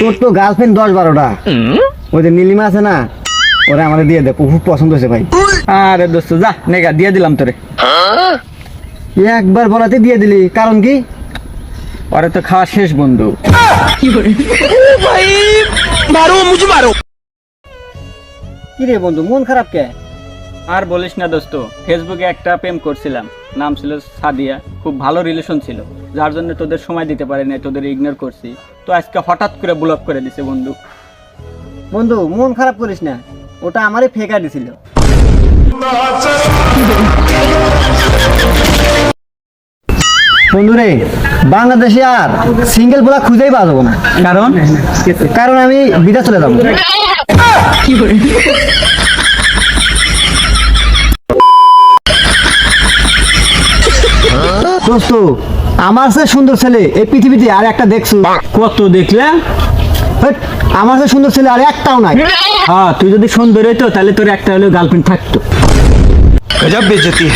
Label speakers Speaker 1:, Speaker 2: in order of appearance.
Speaker 1: তোর তো গার্লফ্রেন্ড দশ বারোটা। ওই যে নীলিমা আছে না ওরা আমাদের দিয়ে দে খুব পছন্দ হয়েছে ভাই।
Speaker 2: আরে দোস্ত যা নেগা দিয়ে দিলাম তোরে।
Speaker 1: একবার বলাতে দিয়ে দিলি কারণ কি?
Speaker 2: ওরে তো খাওয়া শেষ বন্ধু।
Speaker 1: কি রে বন্ধু মন খারাপ কে?
Speaker 2: আর বলিস না দোস্ত ফেসবুকে একটা প্রেম করছিলাম। নাম ছিল সাদিয়া খুব ভালো রিলেশন ছিল। যার জন্য তোদের সময় দিতে পারি না তোদের ইগনোর করছি। তো আজকে হঠাৎ করে ব্লক করে দিছে বন্ধু।
Speaker 1: বন্ধু মন খারাপ করিস না। ওটা আমারই ফেকা দিছিল। বন্ধু রে বাংলাদেশে আর সিঙ্গেল বলা খুঁজেই পাওয়া যাব না।
Speaker 2: কারণ?
Speaker 1: কারণ আমি বিদেশ চলে যাব। দোস্ত, আমার সে সুন্দর ছেলে এই পৃথিবীতে আর একটা দেখছ।
Speaker 2: কত দেখলে?
Speaker 1: আমার সে সুন্দর ছেলে আর একটাও নাই।
Speaker 2: হ্যাঁ তুই যদি সুন্দর হইতো, তাহলে তোর একটা হলেও গার্লফ্রেন্ড থাকতো।
Speaker 3: গজব বেজতি।